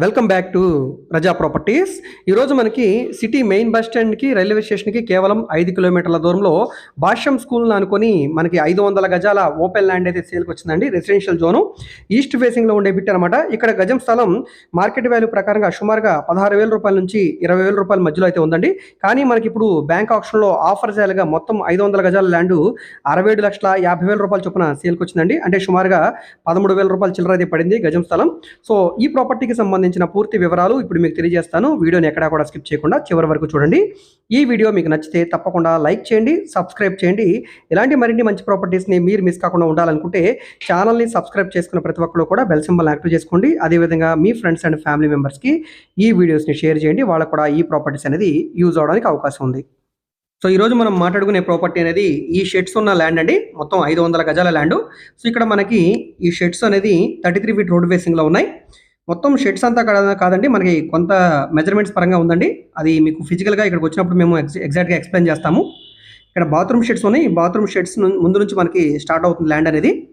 Welcome back to Raza properties. ఈరోజు మనకి city main bus స్టాండ్కి రైల్వే స్టేషన్కి కేవలం ఐదు కిలోమీటర్ల దూరంలో భాష్యం స్కూల్ని అనుకొని మనకి ఐదు వందల గజాల ఓపెన్ ల్యాండ్ అయితే సేల్కి వచ్చిందండి రెసిడెన్షియల్ జోను. ఈస్ట్ ఫేసింగ్లో ఉండే బిట్ అనమాట ఇక్కడ గజం స్థలం మార్కెట్ వాల్యూ ప్రకారంగా సుమారుగా పదహారు వేల రూపాయల నుంచి ఇరవై వేల రూపాయల మధ్యలో అయితే ఉందండి. కానీ మనకి ఇప్పుడు బ్యాంక్ ఆప్షన్లో ఆఫర్ చేయాలిగా మొత్తం ఐదు వందల గజాల ల్యాండ్ అరవై ఏడు లక్షల యాభై వేల రూపాయల చొప్పున సేల్కి వచ్చిందండి. అంటే సుమారుగా పదమూడు వేల రూపాయల చిల్లర అయితే పడింది గజం స్థలం. సో ఈ ప్రాపర్టీకి సంబంధించిన పూర్తి వివరాలు ఇప్పుడు మీకు తెలియజేస్తాను. వీడియోని ఎక్కడా కూడా స్కిప్ చేయకుండా చివరి వరకు చూడండి. ఈ వీడియో మీకు నచ్చితే తప్పకుండా లైక్ చేయండి సబ్స్క్రైబ్ చేయండి. ఇలాంటి మరిన్ని మంచి ప్రాపర్టీస్ని మీరు మిస్ కాకుండా ఉండాలనుకుంటే ఛానల్ని సబ్స్క్రైబ్ చేసుకున్న ప్రతి ఒక్కరు కూడా బెల్ సింబల్ యాక్టివ్ చేసుకోండి. అదేవిధంగా మీ ఫ్రెండ్స్ అండ్ ఫ్యామిలీ మెంబర్స్కి ఈ వీడియోస్ని షేర్ చేయండి. వాళ్ళకు కూడా ఈ ప్రాపర్టీస్ అనేది యూజ్ అవడానికి అవకాశం ఉంది. సో ఈరోజు మనం మాట్లాడుకునే ప్రాపర్టీ అనేది ఈ షెడ్స్ ఉన్న ల్యాండ్ అండి. మొత్తం ఐదు వందల గజాల ల్యాండ్. సో ఇక్కడ మనకి ఈ షెడ్స్ అనేది థర్టీ త్రీ ఫీట్ రోడ్ ఫేసింగ్లో ఉన్నాయి. మొత్తం షెడ్స్ అంతా కాద- కాదండి మనకి కొంత మెజర్మెంట్స్ పరంగా ఉందండి. అది మీకు ఫిజికల్గా ఇక్కడికి వచ్చినప్పుడు మేము ఎక్స్ ఎగ్జాక్ట్గా ఎక్స్ప్లెయిన్ చేస్తాము. ఇక్కడ బాత్రూమ్ షెడ్స్ ఉన్నాయి బాత్రూమ్ షెడ్స్ ముందు నుంచి మనకి స్టార్ట్ అవుతుంది ల్యాండ్ అనేది.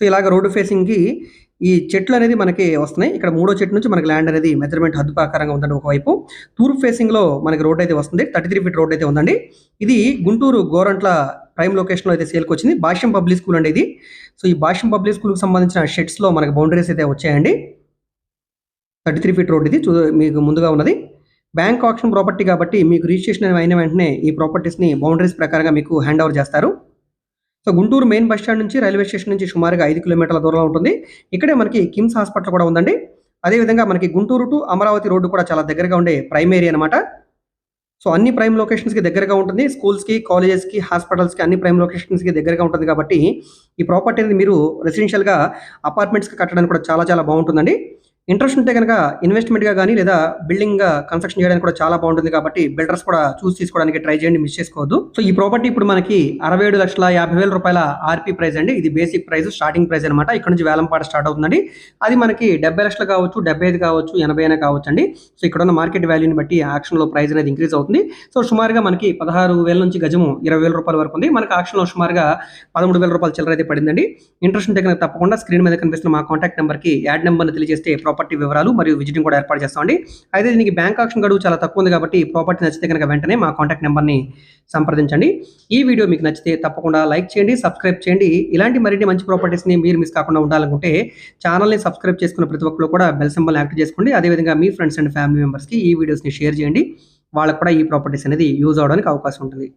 సో ఇలాగ రోడ్డు ఫేసింగ్కి ఈ చెట్లు అనేది మనకి వస్తున్నాయి. ఇక్కడ మూడో చెట్టు నుంచి మనకి ల్యాండ్ అనేది మెజర్మెంట్ హద్దు ప్రకారంగా ఉందండి ఒకవైపు. తూర్పు ఫేసింగ్లో మనకి రోడ్ అయితే వస్తుంది. థర్టీ త్రీ ఫీట్ రోడ్ అయితే ఉందండి. ఇది గుంటూరు గోరంట్ల ప్రైమ్ లొకేషన్లో అయితే సేల్కి వచ్చింది. భాష్యం పబ్లిక్ స్కూల్ అండి ఇది. సో ఈ భాష్యం పబ్లిక్ స్కూల్కి సంబంధించిన షెడ్స్లో మనకి బౌండరీస్ అయితే వచ్చాయండి. థర్టీ త్రీ ఫీట్ రోడ్ ఇది. చూ మీకు ముందుగా ఉన్నది. బ్యాంక్ ఆప్షన్ ప్రాపర్టీ కాబట్టి మీకు రిజిస్ట్రేషన్ అయిన వెంటనే ఈ ప్రాపర్టీస్ని బౌండరీస్ ప్రకారంగా మీకు హ్యాండ్ ఓవర్ చేస్తారు. So Guntur main bus stand నుంచి రైల్వే స్టేషన్ నుంచి సుమారుగా ఐదు కిలోమీటర్ల దూరంలో ఉంటుంది. ఇక్కడే మనకి కిమ్స్ హాస్పిటల్ కూడా ఉందండి. అదేవిధంగా మనకి గుంటూరు టు అమరావతి రోడ్డు కూడా చాలా దగ్గరగా ఉండే ప్రైమ్ ఏరియా అనమాట సో అన్ని ప్రైమ్ లొకేషన్స్కి దగ్గరగా ఉంటుంది. స్కూల్స్కి కాలేజెస్కి హాస్పిటల్స్కి అన్ని ప్రైమ్ లొకేషన్స్కి దగ్గరగా ఉంటుంది కాబట్టి ఈ ప్రాపర్టీ అనేది మీరు రెసిడెన్షియల్గా అపార్ట్మెంట్స్కి కట్టడానికి కూడా చాలా చాలా బాగుంటుందండి. ఇంట్రెస్ట్ ఉంటే కనుక ఇన్వెస్ట్మెంట్గా కానీ లేదా బిల్డింగ్ కన్స్ట్రక్షన్ చేయడానికి కూడా చాలా బాగుంటుంది కాబట్టి బిల్డర్స్ కూడా చూసి తీసుకోవడానికి ట్రై చేయండి మిస్ చేసుకోవద్దు. సో ఈ ప్రాపర్టీ ఇప్పుడు మనకి అరవై ఏడు లక్షల యాభై వేల రూపాయల ఆర్పీ ప్రైస్ అండి. ఇది బేసిక్ ప్రైస్ స్టార్టింగ్ ప్రైస్ అనమాట ఇక్కడ నుంచి వేలంపాట స్టార్ట్ అవుతుందండి. అది మనకి డెబ్బై లక్షలు కావచ్చు డెబ్బై ఐదు కావచ్చు ఎనభై అయినా కావచ్చు అండి సో ఇక్కడ ఉన్న మార్కెట్ వాల్యూని బట్టి ఆక్షన్లో ప్రైస్ అనేది ఇంక్రీజ్ అవుతుంది. సో సుమారుగా మనకి పదహారు వేల నుంచి గజము ఇరవై వేల రూపాయల వరకు ఉంది. మనకి ఆక్షన్లో సుమారుగా పదమూడు వేల రూపాయల చిల్లర అయితే పడిందండి. ఇంట్రెస్ట్ ఉంటే కనుక తప్పకుండా స్క్రీన్ మీద కనిపిస్తున్న మా కాంటాక్ట్ నెంబర్కి యాడ్ నెంబర్ని తెలియజేస్తే ప్రాపర్టీ వివరాలు మరియు విజిటింగ్ కూడా ఏర్పాటు చేస్తామండి. అయితే దీనికి బ్యాంక్ ఆప్షన్ గడువు చాలా తక్కువ ఉంది కాబట్టి ప్రాపర్టీ నచ్చితే కనుక వెంటనే మా కాంటాక్ట్ నెంబర్ని సంప్రదించండి. ఈ వీడియో మీకు నచ్చితే తప్పకుండా లైక్ చేయండి సబ్స్క్రైబ్ చేయండి. ఇలాంటి మరిన్ని మంచి ప్రాపర్టీస్ని మీరు మిస్ కాకుండా ఉండాలనుకుంటే ఛానల్ని సబ్స్క్రైబ్ చేసుకున్న ప్రతి ఒక్కరు కూడా బెల్ సింబల్ యాక్టివ్ చేసుకోండి. అదేవిధంగా మీ ఫ్రెండ్స్ అండ్ ఫ్యామిలీ మెంబర్స్కి ఈ వీడియోస్ని షేర్ చేయండి. వాళ్ళకు కూడా ఈ ప్రాపర్టీస్ అనేది యూజ్ అవడానికి అవకాశం ఉంటుంది.